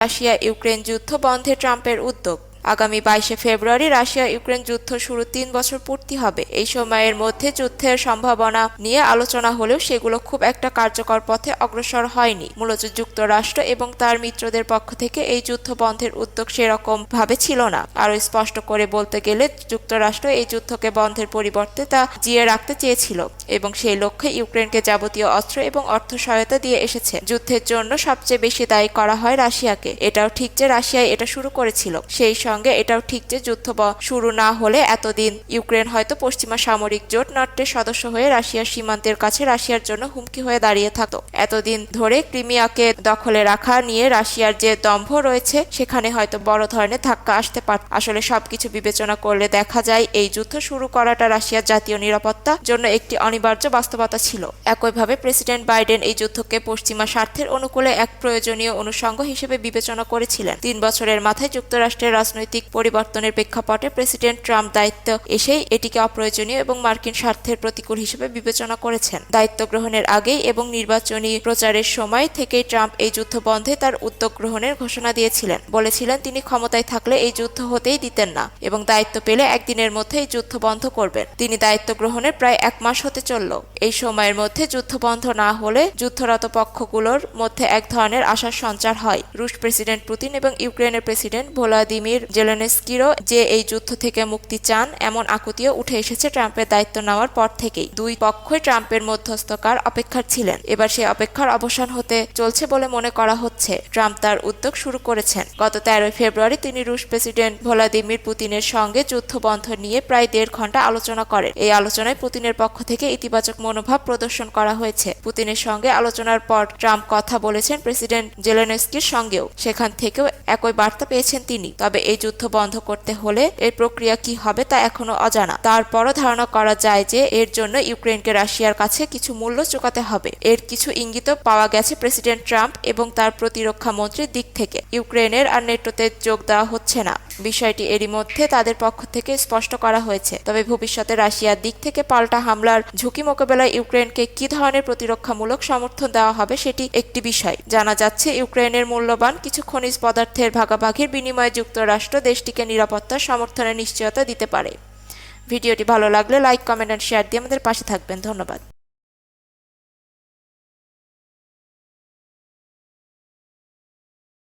Russia Ukraine যুদ্ধ বন্ধে ট্রাম্পের উদ্যোগ। আগামী বাইশে ফেব্রুয়ারি রাশিয়া ইউক্রেন যুদ্ধ শুরু তিন বছর পূর্তি হবে। এই সময়ের মধ্যে যুদ্ধের সম্ভাবনা নিয়ে আলোচনা হলেও সেগুলো খুব একটা কার্যকর পথে অগ্রসর হয়নি। মূলত যুক্তরাষ্ট্র এবং তার মিত্রদের পক্ষ থেকে এই যুদ্ধ বন্ধের উদ্যোগ সেরকম ভাবে ছিল না। আরও স্পষ্ট করে বলতে গেলে, যুক্তরাষ্ট্র এই যুদ্ধকে বন্ধের পরিবর্তে তা জিয়ে রাখতে চেয়েছিল এবং সেই লক্ষ্যে ইউক্রেনকে যাবতীয় অস্ত্র এবং অর্থ সহায়তা দিয়ে এসেছে। যুদ্ধের জন্য সবচেয়ে বেশি দায়ী করা হয় রাশিয়াকে। এটাও ঠিক যে রাশিয়াই এটা শুরু করেছিল। সেই সঙ্গে এটাও ঠিক যে যুদ্ধ শুরু না হলে এতদিন ইউক্রেন হয়তো পশ্চিমা সামরিক জোট নাট্যের সদস্য হয়ে রাশিয়ার সীমান্তের কাছে রাশিয়ার জন্য হুমকি হয়ে দাঁড়িয়ে থাকতো। এতদিন ধরে ক্রিমিয়াকে দখলে রাখা নিয়ে রাশিয়ার যে দম্ভ রয়েছে, সেখানে হয়তো বড় ধরনের ধাক্কা আসতে পারত। আসলে সবকিছু বিবেচনা করলে দেখা যায়, এই যুদ্ধ শুরু করাটা রাশিয়ার জাতীয় নিরাপত্তা জন্য একটি অনিবার্য বাস্তবতা ছিল। একইভাবে প্রেসিডেন্ট বাইডেন এই যুদ্ধকে পশ্চিমা স্বার্থের অনুকূলে এক প্রয়োজনীয় অনুষঙ্গ হিসেবে বিবেচনা করেছিলেন। তিন বছরের মাথায় যুক্তরাষ্ট্রের রাজনৈতিক পরিবর্তনের প্রেক্ষাপটে প্রেসিডেন্ট ট্রাম্প দায়িত্ব এসেই এটিকে অপ্রয়োজনীয় এবং মার্কিন স্বার্থের প্রতিকূল হিসেবে বিবেচনা করেছেন। দায়িত্ব গ্রহণের আগেই এবং নির্বাচনী প্রচারের সময় থেকেই ট্রাম্প এই যুদ্ধ বন্ধে তার উদ্যোগ গ্রহণের ঘোষণা দিয়েছিলেন। বলেছিলেন, তিনি ক্ষমতায় থাকলে এই যুদ্ধ হতেই দিতেন না এবং দায়িত্ব পেলে একদিনের মধ্যে এই যুদ্ধ বন্ধ করবেন। তিনি দায়িত্ব গ্রহণের প্রায় এক মাস হতে চলল। এই সময়ের মধ্যে যুদ্ধ বন্ধ না হলে যুদ্ধরত পক্ষগুলোর মধ্যে এক ধরনের আশার সঞ্চার হয়। রুশ প্রেসিডেন্ট পুতিন এবং ইউক্রেনের প্রেসিডেন্ট ভোলাদিমির জেলেনস্কিরও যে এই যুদ্ধ থেকে মুক্তি চান, এমন আকুতিও উঠে এসেছে ট্রাম্পের দায়িত্ব নেওয়ার পর থেকেই। দুই পক্ষই ট্রাম্পের মধ্যস্থকার অপেক্ষার ছিলেন। এবার সেই অপেক্ষার অবসান হতে চলছে বলে মনে করা হচ্ছে। ট্রাম্প তার উদ্যোগ শুরু করেছেন। গত তেরোই ফেব্রুয়ারি তিনি রুশ প্রেসিডেন্ট ভ্লাদিমির পুতিনের সঙ্গে যুদ্ধ বন্ধ নিয়ে প্রায় দেড় ঘণ্টা আলোচনা করেন। এই আলোচনায় পুতিনের পক্ষ থেকে ইতিবাচক মনোভাব প্রদর্শন করা হয়েছে। পুতিনের সঙ্গে আলোচনার পর ট্রাম্প কথা বলেছেন প্রেসিডেন্ট জেলেনস্কির সঙ্গেও। সেখান থেকেও একই বার্তা পেয়েছেন তিনি। তবে এই যুদ্ধ বন্ধ করতে হলে এর প্রক্রিয়া কি হবে তা এখনও অজানা। তারপরও ধারণা করা যায় যে এর জন্য ইউক্রেনকে রাশিয়ার কাছে কিছু মূল্য চুকাতে হবে। এর কিছু ইঙ্গিত পাওয়া গেছে প্রেসিডেন্ট ট্রাম্প এবং তার প্রতিরক্ষা মন্ত্রীর দিক থেকে। ইউক্রেনের আর নেটোতে যোগ দেওয়া হচ্ছে না। বিষয়টি এরই মধ্যে তাদের পক্ষ থেকে স্পষ্ট করা হয়েছে। তবে ভবিষ্যতে রাশিয়ার দিক থেকে পাল্টা হামলার ঝুঁকি মোকাবেলায় ইউক্রেনকে কি ধরনের প্রতিরক্ষামূলক সমর্থন দেওয়া হবে সেটি একটি বিষয়। জানা যাচ্ছে, ইউক্রেনের মূল্যবান কিছু খনিজ পদার্থের ভাগাভাগির বিনিময়ে যুক্তরাষ্ট্র দেশটিকে নিরাপত্তা সমর্থনের নিশ্চয়তা দিতে পারে। ভিডিওটি ভালো লাগলে লাইক, কমেন্ট, অ্যান্ড শেয়ার দিয়ে আমাদের পাশে থাকবেন। ধন্যবাদ।